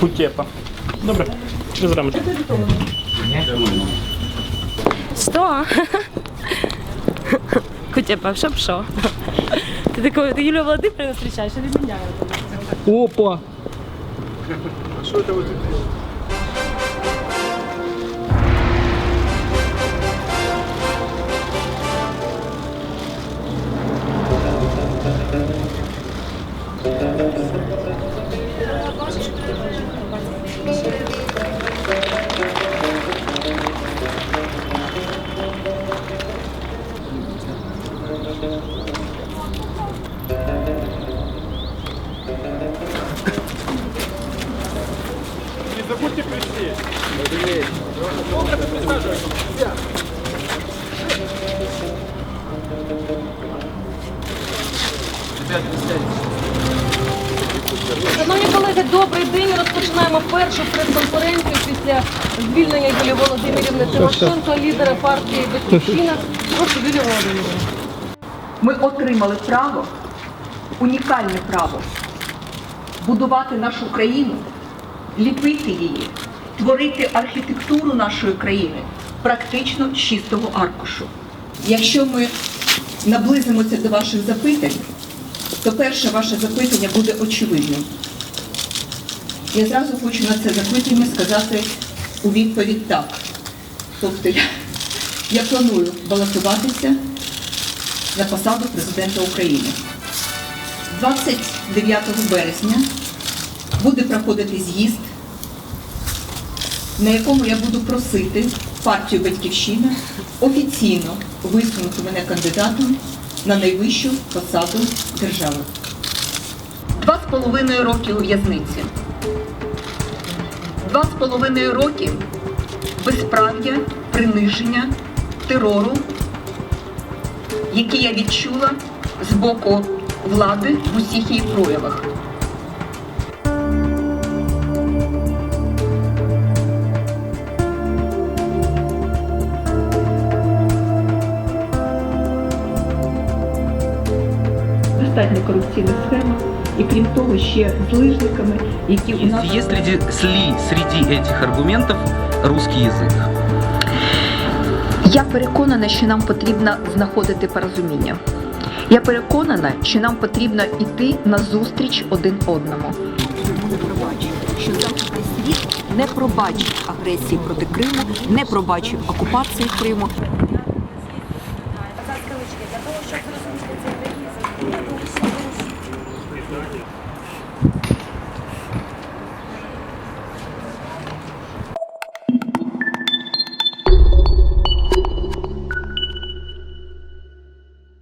Кутєпа. Добре, через рамочку. Сто. Кутєпа, що б що? Ти такого, ти Юлію Володимирівну зустрічаєш, а не мене. Опа! Не забудьте прийти. Шановні колеги, добрий день. Розпочинаємо першу прес-конференцію після звільнення Юлії Володимирівни Тимошенко, лідера партії Батьківщина. Прошу Юлію Володимирівну. Ми отримали право, унікальне право будувати нашу країну, ліпити її, творити архітектуру нашої країни практично з чистого аркушу. Якщо ми наблизимося до ваших запитань, то перше ваше запитання буде очевидним. Я зразу хочу на це запитання сказати у відповідь так. Тобто я, я планую балотуватися на посаду президента України. 29 березня буде проходити з'їзд, на якому я буду просити партію Батьківщина офіційно висунути мене кандидатом на найвищу посаду держави. Два з половиною роки у в'язниці. Два з половиною роки безправ'я, приниження, терору, які я відчула з боку влади в усіх її проявах. Достатньо корупційних схем, і крім того, ще з лижниками, які у нас Есть ли, ли среди этих аргументов русский язык? Я переконана, що нам потрібно знаходити порозуміння. Я переконана, що нам потрібно йти на зустріч один одному. не пробачить, що західний світ не пробачить агресії проти Криму, не пробачить окупації Криму. Для того, щоб зрозуміти цей